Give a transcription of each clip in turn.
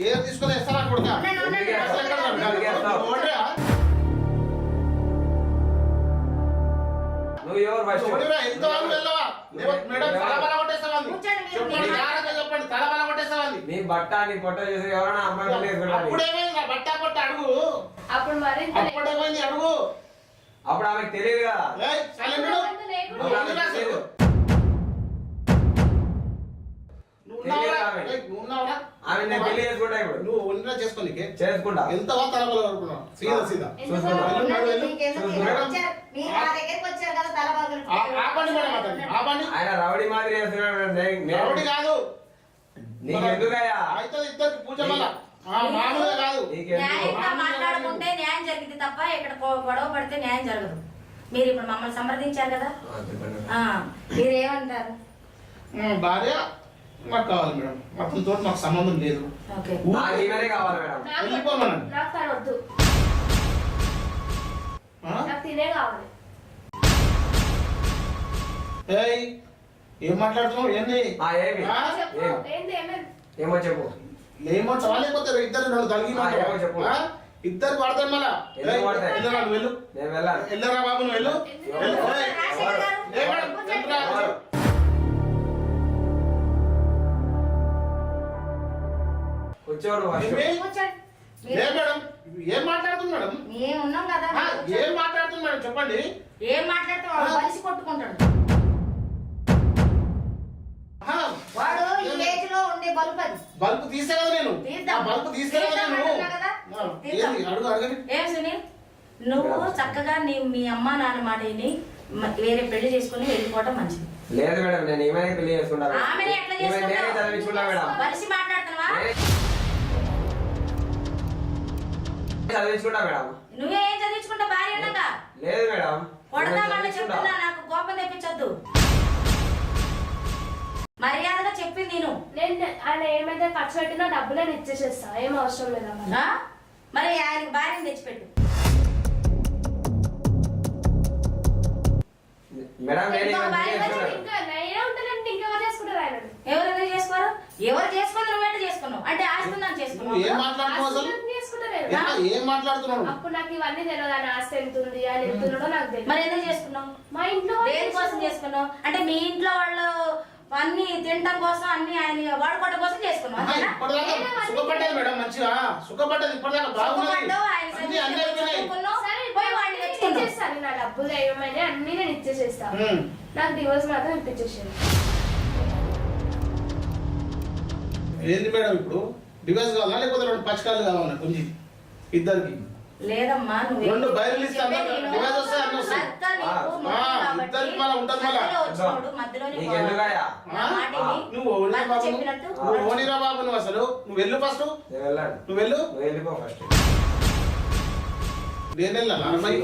తీసుకొని వేస్తారా కొడుక? నువ్వు ఎవరు ఫస్ట్ ఎంత వాళ్ళు వెళ్ళవా? మేడం. చెప్పండి జాగ్రత్తగా చెప్పండి నీ బట్ట నీ పొట్ట చూసి ఎవరైనా అమ్మాయి పెళ్ళి చేసుకుంటారు అప్పుడేమైంది నా బట్ట కొట్ట అడుగు. అప్పుడు మరి అప్పుడేమైంది అడుగు. అప్పుడు ఆమెకు తెలియదు నేను పెళ్ళి చేసుకుంటా ఇప్పుడు. నువ్వు ఉండరా చేసుకోనికి చేసుకుంటా. ఎంత వా సీదా సీదా? మీరు ఆపండి మేడం అతన్ని ఆపండి ఆయన రౌడీ మాదిరి చేస్తున్నాడు రౌడీ కాదు. నీకు ఎందుకయ్యా? అయితే ఇద్దరికి పూజ వల్ల. మామూలుగా కాదు. మాట్లాడుకుంటే న్యాయం జరిగింది తప్ప ఇక్కడ గొడవ పడితే న్యాయం జరగదు. మీరు ఇప్పుడు మమ్మల్ని సంప్రదించారు కదా? మీరేమంటారు? ఉమ్, భార్య మాకు కావాలి మేడం. అతనితో మాకు సంబంధం లేదు. ఈమెనే కావాలి మేడం. నాకు వెళ్ళిపోమనండి. నాకు తను వద్దు. ఆ? నాకు తినే కావాలి. ఏయ్ ఏం మాట్లాడుతున్నావు? ఏంది? ఆ, ఏమి? ఆ? చెప్పు. ఏం? ఏంది ఏమేమి ఏమో చెప్పు. ఏమంటావా లేకపోతే ఇద్దరు తలిగి ఆ, ఏమో చెప్పు. ఇద్దరు పడతారు మళ్ళా. ఎందుకు ఏయ్, పడతాయి? వెళ్ళరా నువ్వు వెళ్ళు. నేను వెళ్ళాను వెళ్ళరా బాబు నువ్వు వెళ్ళు. ఎందుకు? వెళ్ళు. ఏయ్, రాజశేఖర్ గారు, ఏ మేడం, కూర్చోండి ఏ మీరు- మేడం? ఏం మాట్లాడుతుంది మేడం? మేము ఉన్నాం కదా. ఏం మాట్లాడుతుంది మేడం? చెప్పండి. ఏం మాట్లాడితే వాడు కలిసి కొట్టుకుంటాడు. వాడు ఈ ఏజ్లో ఉండే బలుపు అది. బల్బు తీసే కదా నేను బల్బు తీసే కదా. నేను అడుగు అడగండి. ఏం సునీల్? నువ్వు చక్కగా నీ మీ అమ్మ నాన్న మాట వేరే పెళ్ళి చేసుకుని వెళ్ళిపోవటం మంచిది. లేదు మేడం నేను ఈమెనే పెళ్ళి చేసుకుంటాను. ఆమెనే ఎట్లా మేడం. కలిసి మాట్లాడుతున్నావా? చదివించుకుంటా మేడం. నువ్వేం చదివించుకుంటా? భార్య ఉన్నాక లేదు మేడం. కొడతా నేను వాళ్ళు చదివించుకుంటా. చెప్తున్నా నాకు కోపం తెప్పించొద్దు. మర్యాదగా చెప్పింది నేను. నేను ఆయన ఏమైతే ఖర్చు పెట్టినా డబ్బులు ఇచ్చేసేస్తా. ఏం అవసరం లేదా మరి. ఆయనకి భార్యను తెచ్చిపెట్టు. మేడం నేను ఇంకో ఈమెను భార్య పెళ్ళి వచ్చి చేసుకుంటాను. ఇంకా నేనే ఉంటానంటే ఇంకెవరు చేసుకుంటారు ఆయన ఎవరైనా చేసుకోరు ఎవరు చేసుకుని నువ్వేంట చేసుకున్నావు అంటే ఆస్తుందని నువ్వు చేసుకున్నావు ఏం మాట్లాడుతున్నావు అసలు? చేసుకుంటారు ఆయన. ఏం- ఏం మాట్లాడుతున్నావు? అప్పుడు నాకు ఇవన్నీ తెలియదు ఆయన ఆస్తి ఎంత ఉంది ఆయన ఎంత ఉన్నాడో నాకు తెలియదు. మరి ఎందుకు చేసుకున్నావు మా ఇంట్లో వాళ్ళు దేనికోసం చేసుకున్నావు అంటే మీ ఇంట్లో వాళ్ళు అన్ని తినడం కోసం అన్ని ఆయన వాడుకోవడం కోసం? ఇప్పటిదాకా సుఖపడ్డది మేడం మంచిగా. సుఖపడ్డది ఇప్పటిదాకా నా డబ్బులు ఏమైనా అన్ని నేను ఇచ్చేసేస్తా. ఉమ్. నాకు డివోర్స్ మాత్రం ఇప్పించేసాను ఏంది మేడం ఇప్పుడు? డివైస్ కావాలా? లేకపోతే రెండు పచ్చకాళ్ళు కావాలా? కొంచెం ఇద్దరికి. లేదమ్మా నువ్వు రెండు. డివైస్ అన్నీ వస్తాయి. ఇద్దరికి మళ్ళా ఉంటుంది నువ్వు ఓనిరా బాబు నువ్వు ఓనిరా బాబు నువ్వు అసలు. నువ్వు వెళ్ళు ఫస్ట్. నువ్వు వెళ్ళు. నువ్వు వెళ్ళిపో ఫస్ట్. నేను వెళ్ళాలా? అమ్మాయి.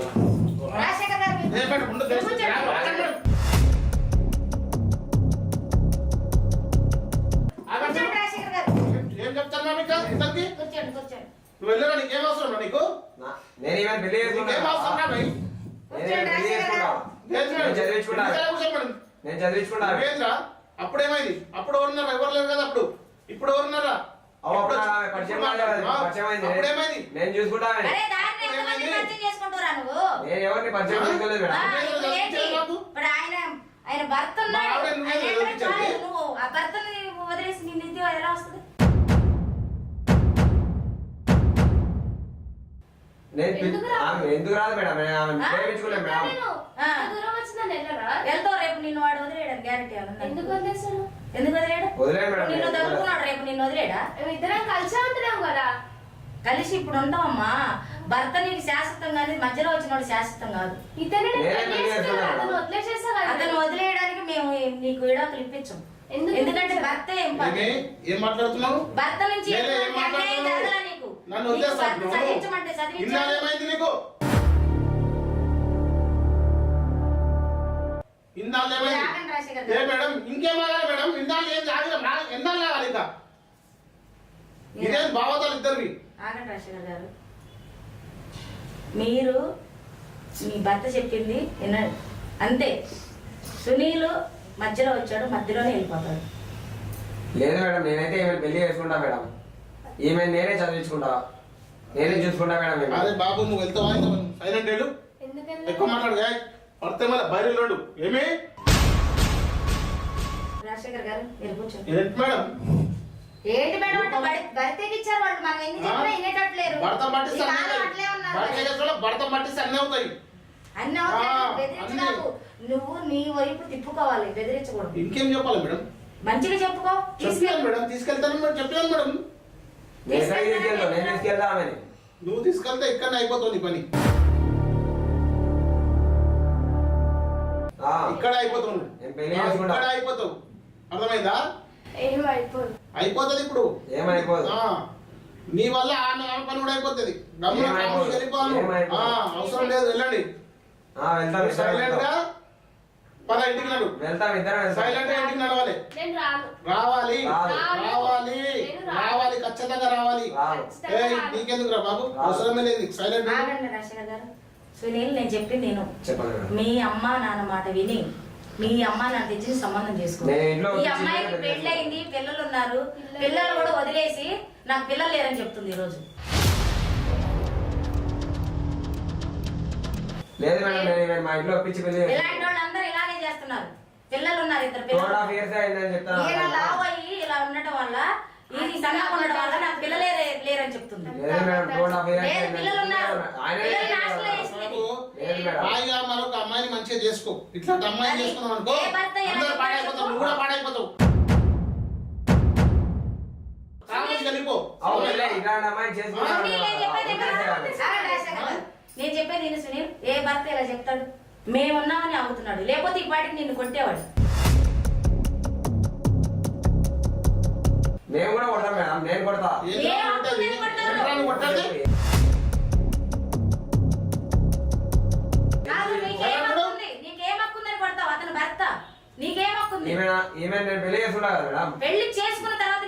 రాజశేఖర్ గారు మేడం ఇంకా ఇద్దరికి కూర్చోండి కూర్చోండి. నువ్వు వెళ్ళరా? నీకేం అవసరం రా నీకు? నా- నేను ఈమెను పెళ్ళి అవసరం రా భయ్? నేను చదివించుకుంటా. నేను చదివించుకుంటా. నువ్వేంద్రా అప్పుడేమైంది అప్పుడు ఎవరున్నారా? ఎవరు లేరు కదా అప్పుడు? ఇప్పుడు ఎవరున్నారా? అవ్వ, అప్పుడు అప్పుడు ఆమె పరిచయం కాలేదు, ఆ, పరిచయం అయింది. అప్పుడేమైంది నేను చూసుకుంటా. అరే దాన్ని ఎంతమంది ఏమైంది? పరిచయం చేసుకుంటారా నువ్వు? నేను ఎవరిని పరిచయం చేసుకోలేదు ఆ, మేడం ఇప్పుడు ఏంటి? ఇప్పుడు ఆయన ఆయన భర్త ఉన్నాడు. మా ఆవిడ నువ్వే ఆయన ఎక్కడ చదివించండి. చాలేదు నువ్వు? ఆ భర్తని వదిలేసి నీ నిధి ఎలా వస్తుంది? నేను ఎందుకు రాదు? మేడం? ప్రేమించుకోలేదు మేడం. వెళ్తావు రేపు నిన్ను వాడు వదిలేయడం గ్యారెంటీ ఎందుకు ఎందుకు వదిలేడు వదిలేదు మేడం నిన్ను నేను తగులుకున్నాడు రేపు నిన్ను వదిలేడా? మేము ఇద్దరం కలిసే ఉంటున్నాం కదా. కలిసి ఇప్పుడు ఉంటావమ్మా భర్త నీకు శాశ్వతం కానీ మధ్యలో వచ్చినోడు శాశ్వతం కాదు. అతను వదిలేయడానికి మేము నీకు విడాకులు ఇప్పించం. ఎందుకు ఎందుకంటే? భర్త? ఏం మాట్లాడుతున్నావు? భర్త నుంచి చదివించాలి నీకు? ఏమైంది? ఏ. మేడం ఇంకేం ఆగాలి మేడం? ఇన్నాళ్ళు ఏం ఆగలేదు నా- ఎన్నాళ్ళు ఆగాలి ఇంకా? ఇదేం భావతాలు ఇద్దరివి? ఆగండి రాజశేఖర్ గారు. మీరు మీ భర్త చెప్పింది అంతే. సునీల్ మధ్యలో వచ్చాడు మధ్యలోనే వెళ్ళిపోతాడు. లేదు మేడం నేనైతే పెళ్ళి చేసుకుంటా మేడం. ఈమె నేనే చదివించుకుంటా. నేనే చూసుకుంటా మేడం. అరే బాబు నువ్వు వెళ్తావా? సైలెంట్ వెళ్ళు. ఎక్కువ మాట్లాడు గాయ్ పడితే మళ్ళీ బయలులోడు ఏమి? రాజశేఖర్ గారు మీరు కూర్చోండి ఏంటి మేడం? ఏంటి మేడం అంటే బడి- బడితేకి ఇచ్చారు వాళ్ళు. మనం ఎన్ని చెప్పినా వినేటట్లేరు. భర్త పట్టిస్తే ఈ అన్నీ భర్త పట్టిస్తే అవుతాయి. అవుతాయి నువ్వు నీ వైపు తిప్పుకోవాలి బెదిరించకూడదు. ఇంకేం చెప్పాలి మేడం? మంచిగా చెప్పుకో. మేడం తీసుకెళ్తాను మేడం చెప్పాను మేడం. తీసుకెళ్తాను? నువ్వు తీసుకెళ్తే ఇక్కడనే అయిపోతుంది పని. ఆ, ఇక్కడ అయిపోతుంది. ఇక్కడ అయిపోతావు. అర్థమైందా? అయిపోతుంది ఇప్పుడు. ఏమైపోదు ఆ, నీ వల్ల ఆమె ఆమె పని కూడా అయిపోతుంది. వెళ్ళిపోవాలి. ఆ, అవసరం లేదు వెళ్ళండి. ఆ, సైలెంట్గా. పద ఇంటికి నడు. సైలెంట్గా ఇంటికి నడవాలి. రావాలి. రావాలి. రావాలి. ఖచ్చితంగా రావాలి. నీకెందుకు రా బాబు. అవసరమే లేదు సైలెంట్ ఆగండి రాజశేఖర్ గారు. సునీల్ నేను చెప్పి నేను. మీ అమ్మ నాన్న మాట విని మీ అమ్మ నాన్న తెచ్చి సంబంధం చేసుకో. ఈ అమ్మాయికి పెళ్ళయింది పిల్లలు ఉన్నారు. పిల్లలు కూడా వదిలేసి నాకు పిల్లలు లేరని చెప్తుంది ఈ రోజు లేదు మేడం నేను ఈమె మా ఇంట్లో ఒప్పించి పెళ్ళి ఇలాంటి వాళ్ళందరూ ఇలాగే చేస్తున్నారు. పిల్లలు ఉన్నారు ఇద్దరు పిల్లలు. ఇలా ఉండటం వల్ల ఇది సన్నగా ఉండడం వల్ల నాకు పిల్లలే లేరని చెప్తుంది. లేదు పిల్లలు ఉన్నారు. పిల్లలు నాశనం చేసింది. హాయిగా మరొక అమ్మాయిని మంచిగా చేసుకో. ఇట్లాంటి అమ్మాయిని చేసుకున్నావు అనుకో ఏ భర్త ఎలా అందరూ చెప్పాడో పాడైపోతావు చెప్పు. నువ్వు కూడా పాడైపోతావు. వెళ్ళిపో. అమ్మాయి నేను చెప్పేది ఎక్కడ? నేను విను సునీల్. ఏ భర్త ఇలా చెప్తాడు? మేమున్నామని అవుతున్నాడు లేకపోతే ఈ పాటికి నిన్ను కొట్టేవాడు. నేను కూడా కొడతాను మేడం నేను కొడతా? కాదు ఈమె నేను పెళ్ళి చేసుకుంటా కదా మేడం. పెళ్ళి చేసుకున్న తర్వాత.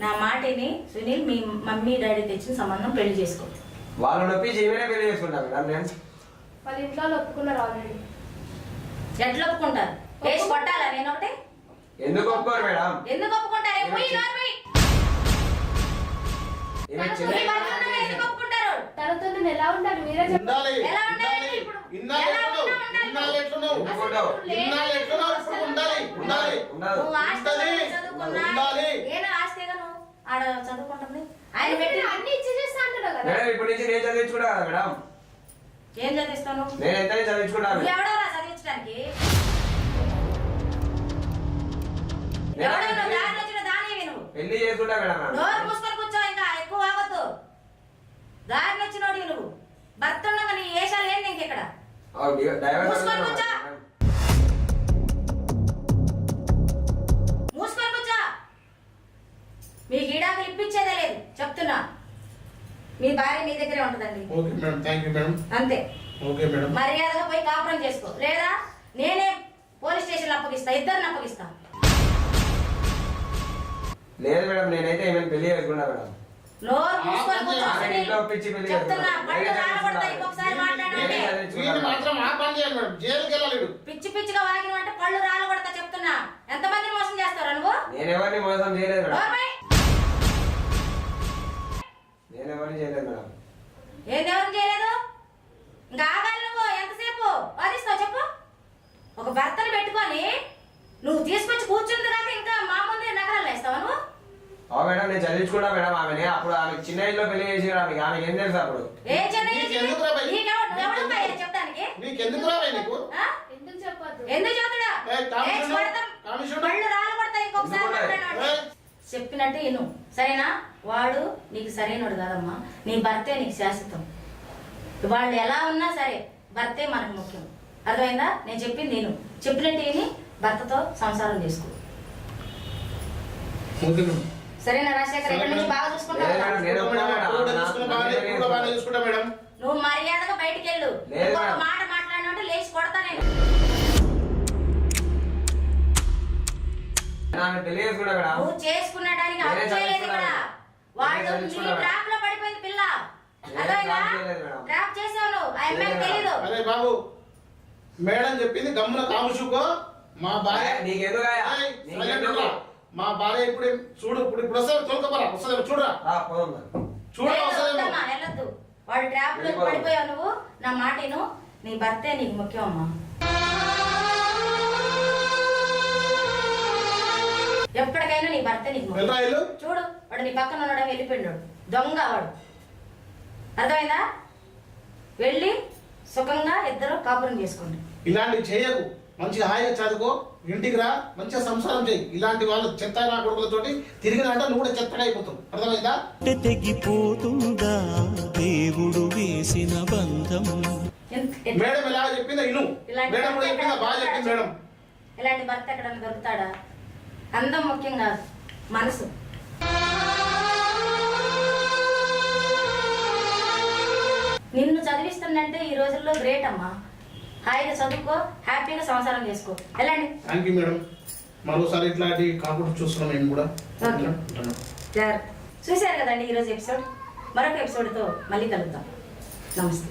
నా మాటని సునీల్ మీ మమ్మీ డాడీ తెచ్చిన సంబంధం పెళ్ళి చేసుకో. వాళ్ళు నొప్పించి ఈమెనే పెళ్ళి చేసుకుంటా మేడం నేను. వాళ్ళ ఇంట్లో వాళ్ళు ఒప్పుకున్నారు ఆల్రెడీ ఎట్లా ఒప్పుకుంటారు? వేసి కొట్టాలా నేను ఒకటి? ఎందుకు ఒప్పుకోరు మేడం? ఎందుకు ఒప్పుకుంటారు? పోయి నోరు పోయి. ఈమె మీ చిన్న భర్త ఉన్నవి ఎందుకు ఒప్పుకుంటారు? తనతో నేను ఎలా ఉండాలి మీరే చెప్పండి. ఉండాలి ఎలా ఉండాలి ఉండాలి. ఇప్పుడు? ఇన్నాళ్ళు ఎలా ఎట్లున్నావు? ఉన్నా ఉండాలి. ఇన్నాళ్ళు ఎట్లున్నావు? ఒప్పుకుంటావు. ఇన్నాళ్ళు ఎట్లున్నావు? ఇప్పుడు ఉండాలి. ఉండాలి. ఉండదు నువ్వు ఆస్తి ఉండాలి. వల్ల చదువుకున్నా. ఉండాలి. నేను ఆస్తిగా నువ్వు? ఆడ చదువుకుంటుంది. ఆయన పెట్టి అన్ని ఇచ్చేసేస్తా అంటున్నావు కదా. మేడం ఇప్పటి నుంచి నేను చదివించుకుంటా మేడం. ఏం చదివిస్తాను? నేను ఎంత చదివించుకుంటాను చదివించడానికి? ఎవడో నువ్వు దారిలో వచ్చిన దానివి నువ్వు? పెళ్ళి చేసుకుంటా మేడం నోరు మూసుకొని కూర్చో ఇంకా ఎక్కువ ఆగొద్దు. దారిలో వచ్చినోడి నువ్వు. భర్త ఉండగా నీ వేషాలు ఏంటి ఇక్కడ? మూసుకొని కూర్చో. మూసుకొని కూర్చో. మీకు ఈడాకులు ఇప్పించేదే లేదు. చెప్తున్నా. మీ భార్య మీ దగ్గరే ఉంటుందండి. Okay madam thank you madam. అంతే. Okay madam. మర్యాదగా పోయి కాపురం చేసుకో. లేదా నేనే పోలీస్ స్టేషన్ అప్పగిస్తా ఇద్దరిని అప్పగిస్తా. లేదు మేడం నేనైతే ఏమైనా పెళ్ళి చేసుకుంటా మేడం. నోరు మూసుకొని. ఇంట్లో పిచ్చి పెళ్ళి చెప్తున్నా. పళ్ళు. ఇంకొకసారి మాట్లాడండి నేనే వీళ్ళు మాత్రం ఆ పని చేయాలి మేడం. జైలుకి వెళ్ళాలి వీడు. పిచ్చి పిచ్చిగా వాగిన అంటే పళ్ళు రాలగొడతా చెప్తున్నా. ఎంతమందిని మోసం చేస్తారా నువ్వు? నేను ఎవరిని మోసం చేయలేదు మేడం. ఏది ఎవరు చేయలేదు? ఇంకా ఆగాలి నువ్వు ఎంతసేపు? వాదిస్తావు చెప్పు. ఒక భర్తను పెట్టుకొని నువ్వు తీసుకొచ్చి కూర్చుంది కాక ఇంకా మా ముందే నగరాలు వేస్తావా నువ్వు? ఓ మేడం నేను చదివించుకుంటా మేడం ఆమెని. అప్పుడు ఆమె చిన్న ఇంట్లో పెళ్ళి చేసి ఆమెకి. ఆమెకి ఏం తెలుసు అప్పుడు? ఏ చెన్నై నీకు ఎందుకు రా భయ్? నీకెవడు నువ్వెవడు భయ్ చెప్పడానికి? నీకెందుకు రావే నీకు? ఆ? ఎందుకు చెప్పొద్దు? ఎందుకు చెబుతుడా ఏ, కమిషను, లేచి కొడతాం. ఇంకొకసారి ఎందుకు. ఏ? చెప్పినట్టు ఇను సరేనా? వాడు నీకు సరైనడు కాదమ్మా. నీ భర్తే నీకు శాశ్వతం. వాళ్ళు ఎలా ఉన్నా సరే భర్తే మనకు ముఖ్యం. అర్థమైందా? నేను చెప్పింది నేను చెప్పినట్టు విని భర్తతో సంసారం చేసుకో. సరేనా రాజశేఖర్? ఇక్కడ నుంచి బాగా చూసుకుంటా మేడం. నువ్వు మర్యాదగా బయటికి వెళ్ళు. మాట మాట్లాడినంటే లేచి కొడతా నేను. నువ్వు చేసుకున్నడానికి నేనే అప్పు చేయలేదు ఇక్కడ. వాడు నీ. ట్రాప్లో పడిపోయింది పిల్ల. ట్రాప్ ఆ అమ్మాయికి అరే బాబు మేడం చెప్పింది గమ్మున కాముచుకో మా భార్య నీకెందుకు? ఏయ్, ఉండరా? మా భార్య ఇప్పుడు చూడు ఇప్పుడు ఇప్పుడు వస్తుంది తొలకపోరా వస్తుంది చూడరా. రా, పోదాం మరి. చూడరా లేదు, వస్తుందేమో వద్దమ్మా, వెళ్ళొద్దు. వాడు ట్రాప్లో వెళ్ళిపోదాం. పడిపోయావు నువ్వు. నా మాటను నీ భర్తే నీకు ముఖ్యం అమ్మా. ఎప్పటికైనా నీ భర్తే నీకు చూడు వాడు నీ పక్కన ఉన్నాడు వెళ్ళిపోయాడు దొంగ వాడు. అర్థమైందా? వెళ్ళి సుఖంగా ఇద్దరు కాపురం చేసుకోండి. ఇలాంటివి చేయకు. మంచిగా హాయిగా చదువుకో ఇంటికి రా మంచిగా సంసారం చేయి. ఇలాంటి వాళ్ళు చెత్త నా కొడుకులతోటి తిరిగినంటే నువ్వు కూడా చెత్తగా అయిపోతావు. అర్థమైందా? తెగిపోతుందా? దేవుడు వేసిన బంధం. ఎంత- ఎంత- మేడం ఎలా చెప్పిందా? ఇను. ఇలాంటి మేడం కూడా భర్త చెప్పిందా? ఎక్కడ బాగా చెప్పింది మేడం. ఇలాంటి భర్త ఎక్కడన్నా దొరుకుతాడా? అందం ముఖ్యం కాదు మనసు. నిన్ను చదివిస్తుందంటే ఈ రోజుల్లో గ్రేట్ అమ్మా. హాయిగా చదువుకో హ్యాపీగా సంసారం చేసుకో. వెళ్ళండి. థ్యాంక్ యూ మేడం మరోసారి ఇట్లాంటి కాకుండా చూస్తున్నాం నేను కూడా. చూశారు కదండి ఈరోజు ఎపిసోడ్ మరొక ఎపిసోడ్తో మళ్ళీ కలుద్దాం. నమస్తే.